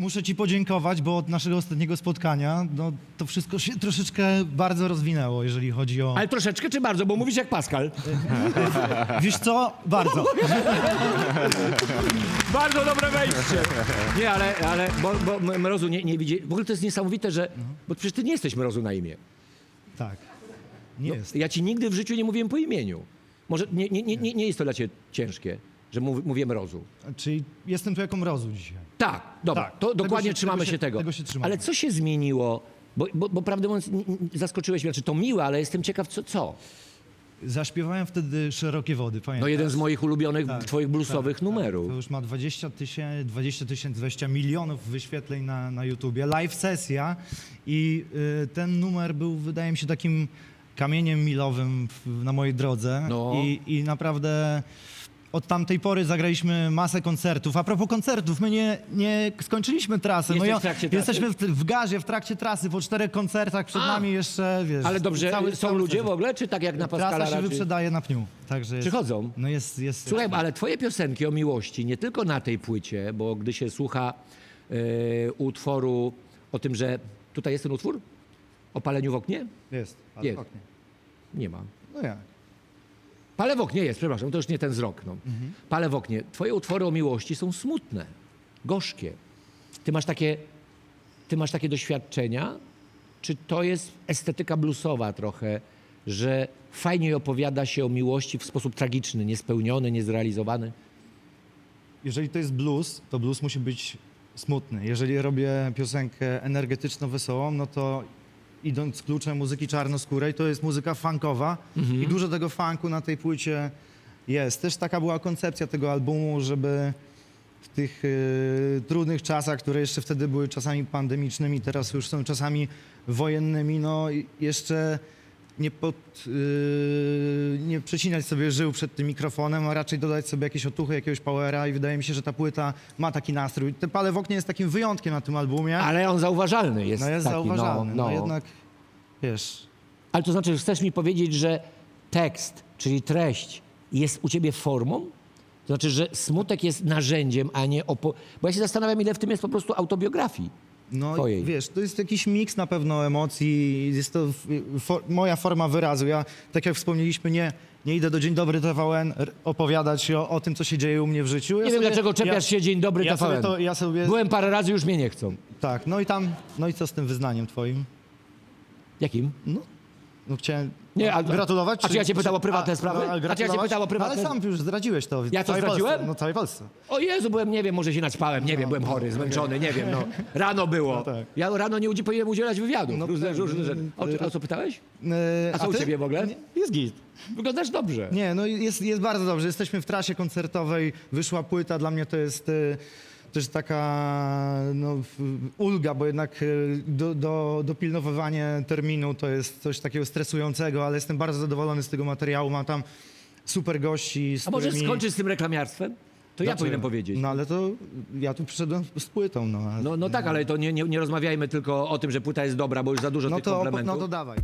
muszę ci podziękować, bo od naszego ostatniego spotkania no, to wszystko się troszeczkę bardzo rozwinęło, jeżeli chodzi o... Ale troszeczkę czy bardzo, bo mówisz jak Pascal. Wiesz co? Bardzo. Bardzo dobre wejście. Nie, ale, ale bo, bo Mrozu nie, nie widzi. W ogóle to jest niesamowite, że. Bo przecież ty nie jesteś Mrozu na imię. Tak. Nie jest. Ja ci nigdy w życiu nie mówiłem po imieniu. Może nie, nie, nie, nie, nie jest to dla ciebie ciężkie, że mów, mówię Mrozu. Czyli jestem tu jako mrozu dzisiaj. Tak, dobra, Tak, to tego dokładnie się- trzymamy tego się, się- tego. tego się trzymamy. Ale co się zmieniło? Bo, bo, bo prawdę mówiąc, n- n- zaskoczyłeś mnie, znaczy to miłe, ale jestem ciekaw, co? co? Zaśpiewałem wtedy Szerokie Wody, pamiętasz? No jeden z moich ulubionych Tak, twoich bluesowych tak, numerów. Tak. To już ma 20 tysięcy, 20 tysięcy, 20 milionów wyświetleń na, na YouTubie. Live sesja i y, ten numer był, wydaje mi się, takim kamieniem milowym w, na mojej drodze. No. I, I naprawdę od tamtej pory zagraliśmy masę koncertów. A propos koncertów, my nie, nie skończyliśmy trasy. Jesteś ja- w trakcie trasy? jesteśmy w, w gazie, w trakcie trasy, po czterech koncertach przed A. nami jeszcze, wiesz... Ale dobrze, cały- są cały ludzie sezon. w ogóle, czy tak jak na Pascala Trasa się raczej? wyprzedaje na pniu. Także jest, Przychodzą? No jest, jest. Słuchaj, ale twoje piosenki o miłości, nie tylko na tej płycie, bo gdy się słucha e, utworu o tym, że... Tutaj jest ten utwór? O paleniu w oknie? Jest. ale Jest. oknie. Nie ma. No jak? Pale w oknie jest, przepraszam, to już nie ten wzrok. No. Pale w oknie. Twoje utwory o miłości są smutne, gorzkie. Ty masz takie, ty masz takie doświadczenia? Czy to jest estetyka bluesowa trochę, że fajniej opowiada się o miłości w sposób tragiczny, niespełniony, niezrealizowany? Jeżeli to jest blues, to blues musi być smutny. Jeżeli robię piosenkę energetyczno-wesołą, no to idąc kluczem muzyki czarnoskórej, to jest muzyka funkowa i dużo tego funku na tej płycie jest. Też taka była koncepcja tego albumu, żeby w tych y, trudnych czasach, które jeszcze wtedy były czasami pandemicznymi, teraz już są czasami wojennymi, no i jeszcze nie, pod, y, nie przecinać sobie żył przed tym mikrofonem, a raczej dodać sobie jakieś otuchy, jakiegoś powera i wydaje mi się, że ta płyta ma taki nastrój. Te Pale w oknie jest takim wyjątkiem na tym albumie. Ale on zauważalny jest. no jest taki, zauważalny. No, No, no. jednak, wiesz, Ale to znaczy, że chcesz mi powiedzieć, że tekst, czyli treść, jest u ciebie formą? To znaczy, że smutek jest narzędziem, a nie opo... Bo ja się zastanawiam, ile w tym jest po prostu autobiografii. No Twojej. wiesz, to jest jakiś miks na pewno emocji, jest to f- fo, moja forma wyrazu. Ja, tak jak wspomnieliśmy, nie, nie idę do Dzień Dobry TVN opowiadać o, o tym, co się dzieje u mnie w życiu. Ja Nie wiem, sobie- dlaczego czepiasz się Dzień Dobry ja TVN. sobie to, ja sobie, Byłem parę razy, już mnie nie chcą. Tak, no i tam, no i co z tym wyznaniem twoim? Jakim? No, no chciałem Nie, a- gratulować. a czy ja cię pytał o prywatne sprawy? no, A ja cię gratulować? pytał o prywatne- No, ale sam już zdradziłeś to. w Ja to całej zdradziłem? Polsce, no całej Polsce. O Jezu, byłem, nie wiem, może się naćpałem, nie wiem, byłem chory, zmęczony, nie wiem, no. Rano było. No tak. Ja rano nie udzi- powinienem udzielać wywiadów. No różne, tak, różne no, rzeczy. O, no, o co pytałeś? E, A co u ty? ciebie w ogóle? Nie, Jest git. Wyglądasz dobrze. Nie, no jest, jest bardzo dobrze. Jesteśmy w trasie koncertowej, wyszła płyta, dla mnie to jest e, też taka no, ulga, bo jednak e, do, do, dopilnowywanie terminu to jest coś takiego stresującego, ale jestem bardzo zadowolony z tego materiału. Mam tam super gości, z A może którymi... skończyć z tym reklamiarstwem? To ja Dlaczego? powinienem powiedzieć. No ale to ja tu przyszedłem z płytą, no. No, no tak, ale to nie, nie, nie rozmawiajmy tylko o tym, że płyta jest dobra, bo już za dużo no tych to, opo- komplementów. no to dawaj.